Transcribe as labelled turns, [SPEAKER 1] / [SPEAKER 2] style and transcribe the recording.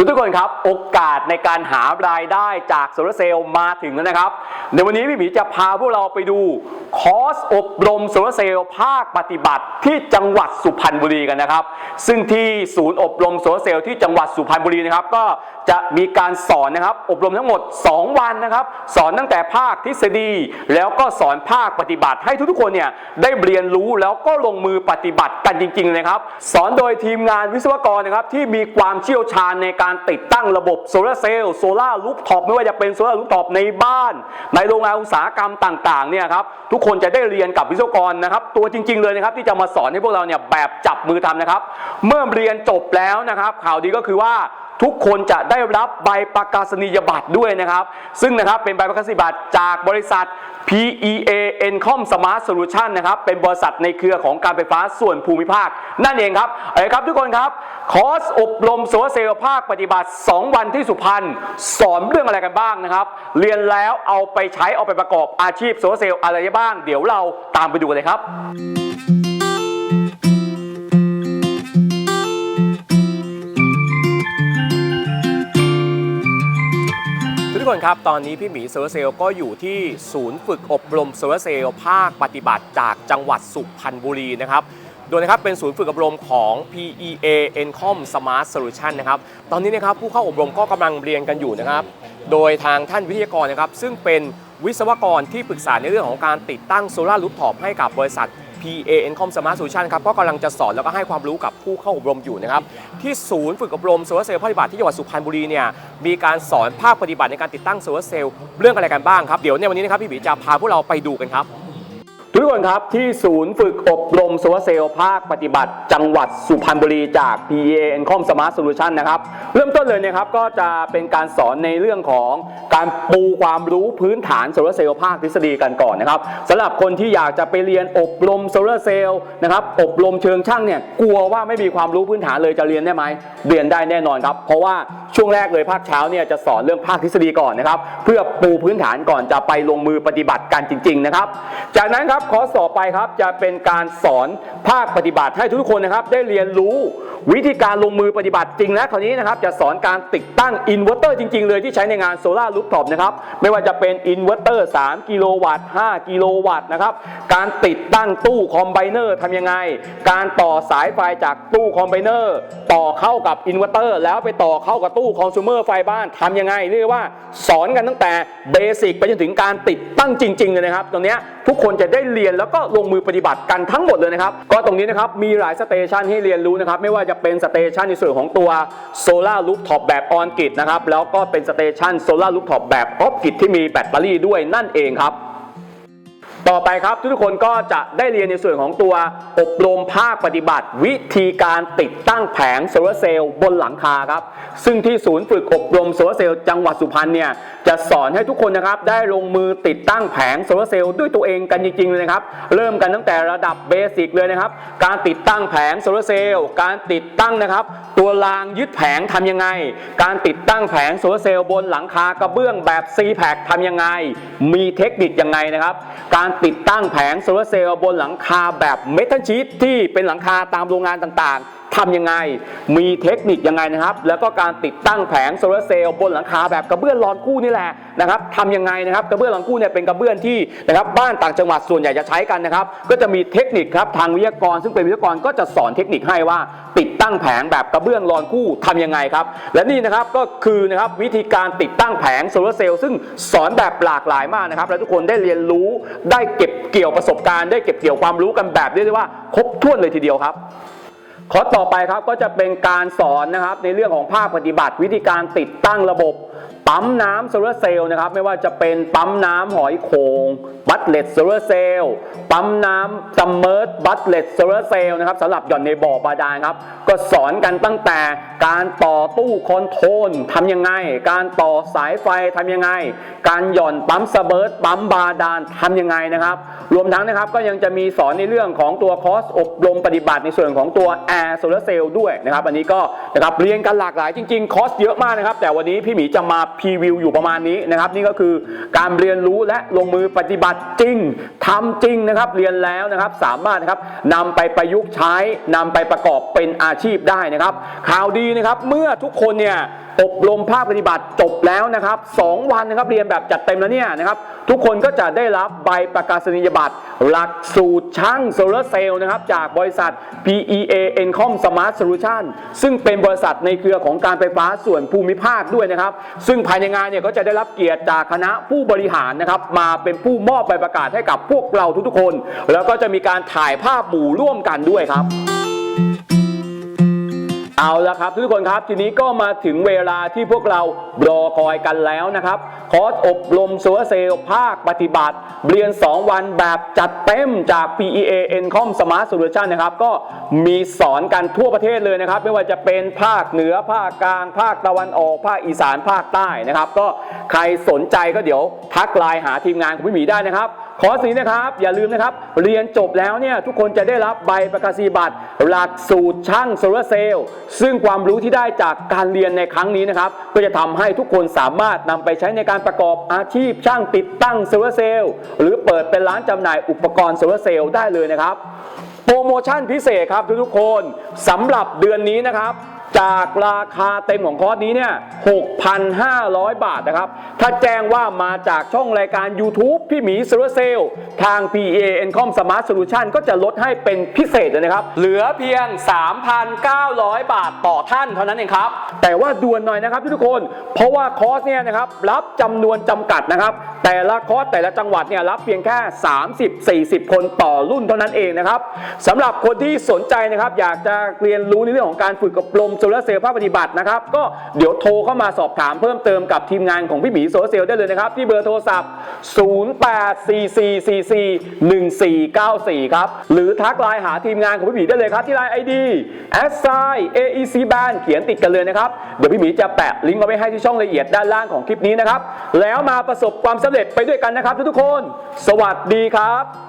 [SPEAKER 1] ทุกทุกคนครับโอกาสในการหารายได้จากโซลาร์เซลล์มาถึงแล้วนะครับ ในวันนี้พี่หมีจะพาพวกเราไปดูคอร์สอบรมโซลาร์เซลล์ภาคปฏิบัติที่จังหวัดสุพรรณบุรีกันนะครับ ซึ่งที่ศูนย์อบรมโซลาร์เซลล์ที่จังหวัดสุพรรณบุรีนะครับ ก็จะมีการสอนนะครับ อบรมทั้งหมด 2 วันนะครับ สอนตั้งแต่ภาคทฤษฎี แล้วก็สอนภาคปฏิบัติให้ทุกๆคนเนี่ยได้เรียนรู้แล้วก็ลงมือปฏิบัติกันจริงๆเลยครับ สอนโดยทีมงานวิศวกรนะครับที่มีความเชี่ยวชาญในการการติดตั้งระบบโซลาร์เซลล์โซลาร์ลูฟท็อปไม่ว่าจะเป็นโซลาร์ลูฟท็อปในบ้าน ในโรงงานอุตสาหกรรมต่างๆเนี่ยครับทุกคนจะได้เรียนกับวิศวกรนะครับ ตัวจริง ๆ เลยนะครับที่จะมาสอนให้พวกเราเนี่ยแบบจับมือทำนะครับ เมื่อเรียนจบแล้วนะครับ ข่าวดีก็คือว่า ทุกคนจะได้รับใบประกาศนียบัตรด้วยนะครับ ซึ่งนะครับเป็นใบประกาศนียบัตรจากบริษัท PEA Encom Smart Solution นะครับ เป็นบริษัทในเครือของการไฟฟ้าส่วนภูมิภาค นั่นเองครับเอาละครับทุกคนครับคอร์สอบรมโซลาร์เซลล์ภาคปฏิบัติ 2 วันที่สุพรรณสอนเรื่องอะไรกันบ้างนะครับ เรียนแล้วเอาไปใช้เอาไปประกอบอาชีพโซลาร์เซลล์อะไรบ้าง เดี๋ยวเราตามไปดูกันเลยครับ กคนครับ ตอนนี้พี่หมีโซลาร์เซลก็อยู่ที่ศูนย์ฝึกอบรมโซลาร์เซลภาคปฏิบัติจากจังหวัดสุพรรณบุรีนะครับ โดยนะครับเป็นศูนย์ฝึกอบรมของ PEA Encom Smart Solution นะครับ ตอนนี้นะครับผู้เข้าอบรมก็กำลังเรียนกันอยู่นะครับ โดยทางท่านวิทยากรนะครับ ซึ่งเป็น วิศวกรที่ปรึกษาในเรื่องของการติดตั้งโซลาร์รูฟท็อปให้กับบริษัท PAN Com Smart Solution ครับก็กำลังจะสอนแล้วก็ให้ความรู้กับผู้เข้าอบรมอยู่นะครับ ที่ศูนย์ฝึกอบรมโซลาร์เซลล์ภาคปฏิบัติที่จังหวัดสุพรรณบุรีเนี่ยมีการสอนภาคปฏิบัติในการติดตั้งโซลาร์เซลล์เรื่องอะไรกันบ้างครับ เดี๋ยวในวันนี้นะครับพี่บีจะพาพวกเราไปดูกันครับ ทุกคนครับที่ศูนย์ฝึกอบรมโซลาเซลล์ภาคปฏิบัติจังหวัดสุพรรณบุรีจาก PA Encom Smart Solution นะครับเริ่มต้นเลยนะครับก็จะเป็นการสอนในเรื่องของการปูความรู้พื้นฐานโซลาเซลล์ภาคทฤษฎีกันก่อนนะครับสำหรับคนที่อยากจะไปเรียนอบรมโซลาเซลล์นะครับอบรมเชิงช่างเนี่ยกลัวว่าไม่มีความรู้พื้นฐานเลยจะเรียนได้ไหมเรียนได้แน่นอนครับ เพราะว่า ช่วงแรกเลยภาคเช้าเนี่ยจะสอนเรื่องภาคทฤษฎีก่อนนะครับ เพื่อปูพื้นฐานก่อนจะไปลงมือปฏิบัติกันจริง ๆ นะครับ จากนั้นครับคอร์สต่อไปครับจะเป็นการสอนภาคปฏิบัติให้ทุกคนนะครับ ได้เรียนรู้วิธีการลงมือปฏิบัติจริงและคราวนี้นะครับจะสอนการติดตั้งอินเวอร์เตอร์จริง ๆ เลยที่ใช้ในงานโซลาร์ลูฟท็อปนะครับไม่ว่าจะเป็นอินเวอร์เตอร์3กิโลวัตต์5กิโลวัตต์นะครับการติดตั้งตู้คอมไบเนอร์ทำยังไง การต่อสายไฟจากตู้คอมไบเนอร์ต่อเข้ากับอินเวอร์เตอร์แล้วไปต่อเข้ากับตู้คอน sumer ไฟบ้านทำยังไง เรียกว่าสอนกันตั้งแต่เบสิกไปจนถึงการติดตั้งจริงๆเลยนะครับตรงนี้ทุกคนจะได้เรียนแล้วก็ลงมือปฏิบัติกันทั้งหมดเลยนะครับ ก็ตรงนี้นะครับมีหลายสเตชันให้เรียนรู้นะครับ ไม่ว่าจะเป็นสเตชันในส่วนของตัวโซลาร์ลูฟท็อปแบบออนกิดนะครับแล้วก็เป็นสเตชันโซลาร์ลูฟท็อปแบบออฟกิดที่มีแบตเตอรี่ด้วยนั่นเองครับ ต่อไปครับทุกคนก็จะได้เรียนในส่วนของตัวอบรมภาคปฏิบัติ วิธีการติดตั้งแผงโซลาร์เซลล์บนหลังคาครับ ซึ่งที่ศูนย์ฝึกอบรมโซลาร์เซลล์จังหวัดสุพรรณเนี่ยจะสอนให้ทุกคนนะครับได้ลงมือติดตั้งแผงโซลาร์เซลล์ด้วยตัวเองกันจริงๆเลยนะครับ เริ่มกันตั้งแต่ระดับเบสิกเลยนะครับ การติดตั้งแผงโซลาร์เซลล์การติดตั้งนะครับ ตัวรางยึดแผงทำยังไง การติดตั้งแผงโซลาร์เซลล์บนหลังคากระเบื้องแบบ c p a c ทำยังไง มีเทคนิคยังไงนะครับ การติดตั้งแผงโซลาร์เซลล์บนหลังคาแบบเมทัลชีตที่เป็นหลังคาตามโรงงานต่างๆ ทำยังไง มีเทคนิคยังไงนะครับ แล้วก็การติดตั้งแผงโซลาร์เซลล์บนหลังคาแบบกระเบื้องรอนคู่นี่แหละนะครับทำยังไงนะครับกระเบื้องรอนคู่เนี่ยเป็นกระเบื้องที่นะครับบ้านต่างจังหวัดส่วนใหญ่จะใช้กันนะครับ ก็จะมีเทคนิคครับทางวิทยากร ซึ่งเป็นวิทยากรก็จะสอนเทคนิคให้ว่าติดตั้งแผงแบบกระเบื้องรอนคู่ทำยังไงครับ และนี่นะครับก็คือนะครับวิธีการติดตั้งแผงโซลาร์เซลล์ซึ่งสอนแบบหลากหลายมากนะครับ และทุกคนได้เรียนรู้ได้เก็บเกี่ยวประสบการณ์ ได้เก็บเกี่ยวความรู้กันแบบเรียกได้ว่าครบถ้วนเลยทีเดียวครับ คอร์สต่อไปครับก็จะเป็นการสอนนะครับในเรื่องของภาคปฏิบัติ วิธีการติดตั้งระบบ ปั๊มน้ำโซลาร์เซลล์นะครับไม่ว่าจะเป็นปั๊มน้ำหอยโขงบัตเลตโซลาร์เซลล์ปั๊มน้ำซัมเมอร์บัตเลตโซลาร์เซลล์นะครับสำหรับหย่อนในบ่อบาดาลครับก็สอนกันตั้งแต่การต่อตู้คอนโทรลทำยังไง การต่อสายไฟทำยังไง การหย่อนปั๊มสเบิร์ตปั๊มบาดาลทำยังไงนะครับ รวมทั้งนะครับก็ยังจะมีสอนในเรื่องของตัวคอร์สอบรมปฏิบัติในส่วนของตัว Air Solar Cell ด้วยนะครับอันนี้ก็นะครับเรียนกันหลากหลายจริงๆคอร์สเยอะมากนะครับแต่วันนี้พี่หมีจะมาพรีวิวอยู่ประมาณนี้นะครับนี่ก็คือการเรียนรู้และลงมือปฏิบัติจริงทำจริงนะครับเรียนแล้วนะครับสามารถนะครับนำไปประยุกต์ใช้นำไปประกอบเป็นอาชีพได้นะครับ ข่าวดีนะครับเมื่อทุกคนเนี่ยอบรมภาคปฏิบัติจบแล้วนะครับ 2 วันนะครับเรียนแบบจัดเต็มแล้วเนี่ยนะครับทุกคนก็จะได้รับใบประกาศนียบัตร หลักสูตรช่างโซลาร์เซลล์นะครับ จากบริษัท PEA Encom Smart Solution ซึ่งเป็นบริษัทในเครือของการไฟฟ้าส่วนภูมิภาคด้วยนะครับ ซึ่งภายในงานเนี่ยก็จะได้รับเกียรติจากคณะผู้บริหารนะครับ มาเป็นผู้มอบใบประกาศให้กับพวกเราทุกๆคน แล้วก็จะมีการถ่ายภาพหมู่ร่วมกันด้วยครับ เอาละครับทุกคนครับทีนี้ก็มาถึงเวลาที่พวกเรารอคอยกันแล้วนะครับคอร์สอบรมโซลาเซลล์ภาคปฏิบัติ เรียน 2 วันแบบจัดเต็มจาก PEA Encom Smart Solution นะครับ ก็มีสอนกันทั่วประเทศเลยนะครับ ไม่ว่าจะเป็นภาคเหนือภาคกลาง ภาคตะวันออก ภาคอีสานภาคใต้นะครับ ก็ใครสนใจก็เดี๋ยวทักไลน์หาทีมงานของพี่หมีได้นะครับ คอสีนะครับ อย่าลืมนะครับ เรียนจบแล้วเนี่ยทุกคนจะได้รับใบประกาศนียบัตรหลักสูตรช่างโซลาร์เซลล์ซึ่งความรู้ที่ได้จากการเรียนในครั้งนี้นะครับ ก็จะทำให้ทุกคนสามารถนำไปใช้ในการประกอบอาชีพช่างติดตั้งโซลาร์เซลล์หรือเปิดเป็นร้านจำหน่ายอุปกรณ์โซลาร์เซลล์ได้เลยนะครับโปรโมชั่นพิเศษครับทุกๆคนสำหรับเดือนนี้นะครับ จากราคาเต็มของคอร์สนี้เนี่ย 6,500 บาทนะครับ ถ้าแจ้งว่ามาจากช่องรายการ YouTube พี่หมีโซลาร์เซลล์ทาง PA Encom Smart Solution ก็จะลดให้เป็นพิเศษเลยนะครับ เหลือเพียง 3,900 บาทต่อท่านเท่านั้นเองครับ แต่ว่าด่วนหน่อยนะครับทุกคน เพราะว่าคอร์สเนี่ยนะครับรับจำนวนจำกัดนะครับ แต่ละคอร์สแต่ละจังหวัดเนี่ยรับเพียงแค่ 30-40 คนต่อรุ่นเท่านั้นเองนะครับสำหรับคนที่สนใจนะครับอยากจะเรียนรู้ในเรื่องของการฝึกอบรมโซลาร์เซลล์ภาคปฏิบัตินะครับ ก็เดี๋ยวโทรเข้ามาสอบถามเพิ่มเติมกับทีมงานของพี่หมีโซลาร์เซลล์ได้เลยนะครับ ที่เบอร์โทรศัพท์ 0844441494 ครับ หรือทักไลน์หาทีมงานของพี่หมีได้เลยครับ ที่ไลน์ ID s i AEC Band เขียนติดกันเลยนะครับ เดี๋ยวพี่หมีจะแปะลิงก์เอาไว้ให้ที่ช่องละเอียดด้านล่างของคลิปนี้นะครับแล้วมาประสบความสำเร็จไปด้วยกันนะครับทุกๆคน สวัสดีครับ